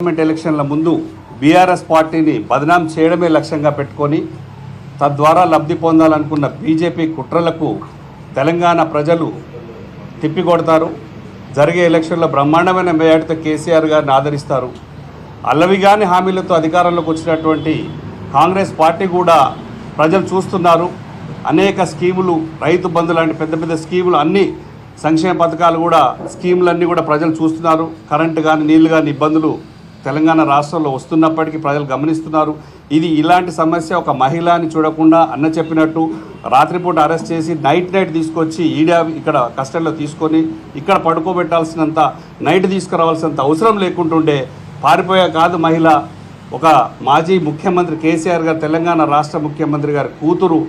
Parliament ఎలక్షన్ల ముందు BRS పార్టీని బదనాం చేయడమే లక్ష్యంగా పెట్టుకొని తద్వారా లబ్ధి పొందాలనుకున్న బీజేపీ కుట్రలకు తెలంగాణ ప్రజలు తిప్పికొడతారు. జరిగే ఎలక్షన్లో బ్రహ్మాండమైన మేయాటితో కేసీఆర్ గారిని ఆదరిస్తారు. అల్లవిగాని హామీలతో అధికారంలోకి వచ్చినటువంటి కాంగ్రెస్ పార్టీ కూడా ప్రజలు చూస్తున్నారు. అనేక స్కీములు రైతు బంధు లాంటి పెద్ద పెద్ద స్కీములు అన్ని సంక్షేమ పథకాలు కూడా స్కీములన్నీ కూడా ప్రజలు చూస్తున్నారు. కరెంటు కానీ నీళ్ళు కానీ ఇబ్బందులు తెలంగాణ రాష్ట్రంలో వస్తున్నప్పటికీ ప్రజలు గమనిస్తున్నారు. ఇది ఇలాంటి సమస్య ఒక మహిళ అని చూడకుండా అన్న చెప్పినట్టు రాత్రిపూట అరెస్ట్ చేసి నైట్ నైట్ తీసుకొచ్చి ఈడా ఇక్కడ కస్టడీలో తీసుకొని ఇక్కడ పడుకోబెట్టాల్సినంత నైట్ తీసుకురావాల్సినంత అవసరం లేకుంటుండే పారిపోయే కాదు మహిళ. ఒక మాజీ ముఖ్యమంత్రి కేసీఆర్ గారు తెలంగాణ రాష్ట్ర ముఖ్యమంత్రి గారి కూతురు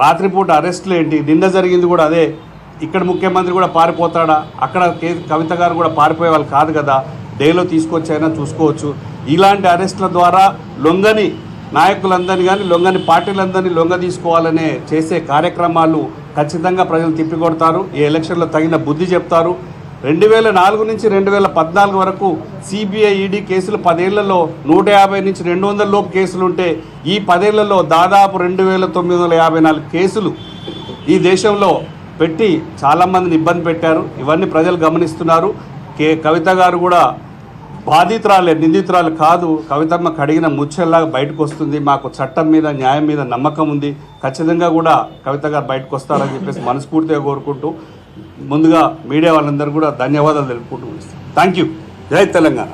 రాత్రిపూట అరెస్టులు ఏంటి నిన్న జరిగింది కూడా అదే. ఇక్కడ ముఖ్యమంత్రి కూడా పారిపోతాడా? అక్కడ కే కవిత గారు కూడా పారిపోయే వాళ్ళు కాదు కదా. డేలో తీసుకొచ్చైనా చూసుకోవచ్చు. ఇలాంటి అరెస్టుల ద్వారా లొంగని నాయకులందరినీ కానీ లొంగని పార్టీలందరినీ లొంగ తీసుకోవాలనే చేసే కార్యక్రమాలు ఖచ్చితంగా ప్రజలు తిప్పికొడతారు. ఈ ఎలక్షన్లో తగిన బుద్ధి చెప్తారు. రెండు వేల నాలుగు నుంచి రెండు వేల పద్నాలుగు వరకు సిబిఐ ఈడీ కేసులు పదేళ్ళలో నూట యాభై నుంచి రెండు వందల లోపు కేసులు ఉంటే ఈ పదేళ్ళలో దాదాపు రెండు వేల తొమ్మిది వందల యాభై నాలుగు కేసులు ఈ దేశంలో పెట్టి చాలామందిని ఇబ్బంది పెట్టారు. ఇవన్నీ ప్రజలు గమనిస్తున్నారు. కే కవిత గారు కూడా బాధితురాలే నిందితురాలు కాదు. కవితమ్మ కడిగిన ముచ్చెల్లాగా బయటకు వస్తుంది మాకు చట్టం మీద న్యాయం మీద నమ్మకం ఉంది. ఖచ్చితంగా కూడా కవిత గారు బయటకు వస్తారని చెప్పేసి మనస్ఫూర్తిగా కోరుకుంటూ ముందుగా మీడియా వాళ్ళందరూ కూడా ధన్యవాదాలు తెలుపుకుంటూ థ్యాంక్ యూ జై తెలంగాణ.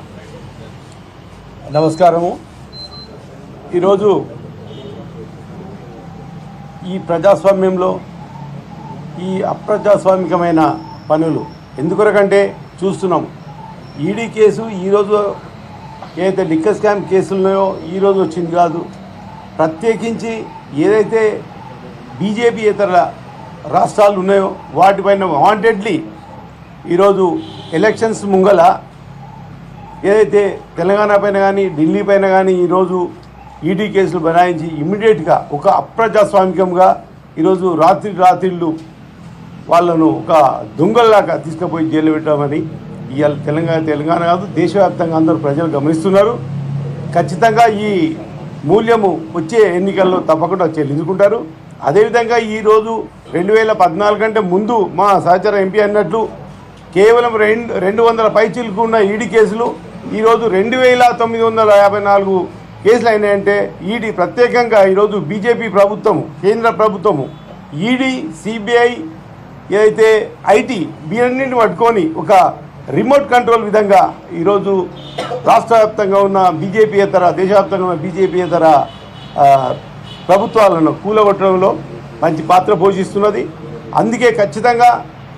నమస్కారము. ఈరోజు ఈ ప్రజాస్వామ్యంలో ఈ అప్రజాస్వామికమైన పనులు ఎందుకొరకంటే చూస్తున్నాము. ఈడీ కేసు ఈరోజు ఏదైతే లిక్కర్ స్కామ్ కేసులు ఉన్నాయో ఈరోజు వచ్చింది కాదు. ప్రత్యేకించి ఏదైతే బీజేపీ ఇతర రాష్ట్రాలు ఉన్నాయో వాటిపైన వాంటెడ్లీ ఈరోజు ఎలక్షన్స్ ముంగల ఏదైతే తెలంగాణ పైన కానీ ఢిల్లీ పైన కానీ ఈరోజు ఈడీ కేసులు బనాయించి ఇమ్మీడియట్గా ఒక అప్రజాస్వామికంగా ఈరోజు రాత్రి రాత్రిళ్ళు వాళ్ళను ఒక దొంగల్లాగా తీసుకుపోయి జైలు పెట్టామని ఇవాళ తెలంగాణ తెలంగాణ కాదు దేశవ్యాప్తంగా అందరూ ప్రజలు గమనిస్తున్నారు. ఖచ్చితంగా ఈ మూల్యము వచ్చే ఎన్నికల్లో తప్పకుండా చెల్లించుకుంటారు. అదేవిధంగా ఈరోజు రెండు వేల పద్నాలుగు కంటే ముందు మా సహచర ఎంపీ అన్నట్లు కేవలం రెండు రెండు వందల పైచీలకు ఉన్న ఈడీ కేసులు ఈరోజు రెండు వేల తొమ్మిది వందల యాభై నాలుగు కేసులు అయినాయంటే ఈడీ ప్రత్యేకంగా ఈరోజు బీజేపీ ప్రభుత్వము కేంద్ర ప్రభుత్వము ఈడీ సిబిఐ ఏదైతే ఐటీ వీరన్నింటిని పట్టుకొని ఒక రిమోట్ కంట్రోల్ విధంగా ఈరోజు రాష్ట్ర వ్యాప్తంగా ఉన్న బీజేపీయేతర దేశవ్యాప్తంగా ఉన్న బీజేపీయేతర ఆ, ప్రభుత్వాలను కూలగొట్టడంలో మంచి పాత్ర పోషిస్తున్నది. అందుకే ఖచ్చితంగా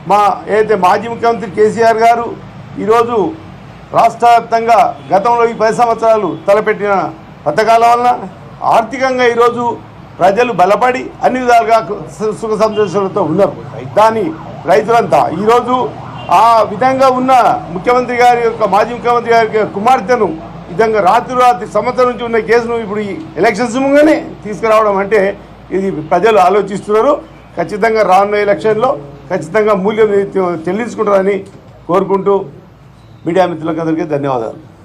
మా ఏదైతే మాజీ ముఖ్యమంత్రి కేసీఆర్ గారు ఈరోజు రాష్ట్ర వ్యాప్తంగా గతంలో ఈ పది సంవత్సరాలు తలపెట్టిన పథకాల వలన ఆర్థికంగా ఈరోజు ప్రజలు బలపడి అన్ని విధాలుగా సుఖ సంతోషాలతో ఉన్నారు. దాని రైతులంతా ఈరోజు ఆ విధంగా ఉన్న ముఖ్యమంత్రి గారి యొక్క మాజీ ముఖ్యమంత్రి గారి యొక్క కుమార్తెను విధంగా రాత్రి రాత్రి సంవత్సరం నుంచి ఉన్న కేసును ఇప్పుడు ఈ ఎలక్షన్స్ ముంగానే తీసుకురావడం అంటే ఇది ప్రజలు ఆలోచిస్తున్నారు. ఖచ్చితంగా రానున్న ఎలక్షన్లో ఖచ్చితంగా మూల్యం చెల్లించుకుంటారని కోరుకుంటూ మీడియా మిత్రులకు అందరికీ ధన్యవాదాలు.